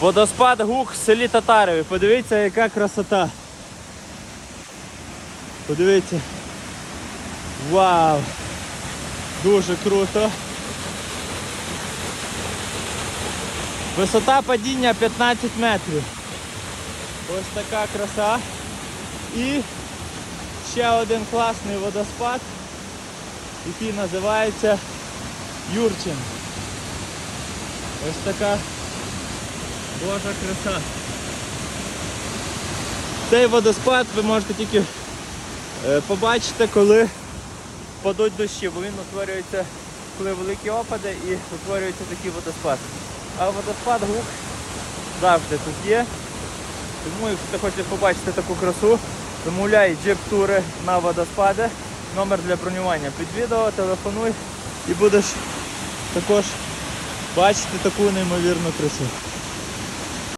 Водоспад Гук в селі Татарові. Подивіться, яка красота. Подивіться. Вау! Дуже круто. Висота падіння 15 метрів. Ось така краса. І ще один класний водоспад, який називається Юрчин. Ось така божа краса. Цей водоспад ви можете тільки е, побачити, коли падуть дощі, бо він утворюється, коли великі опади і утворюється такий водоспад. А водоспад гук завжди тут є. Тому, якщо ти хочеш побачити таку красу, замовляй джип-тури на водоспади. Номер для бронювання під відео, телефонуй і будеш також бачити таку неймовірну красу.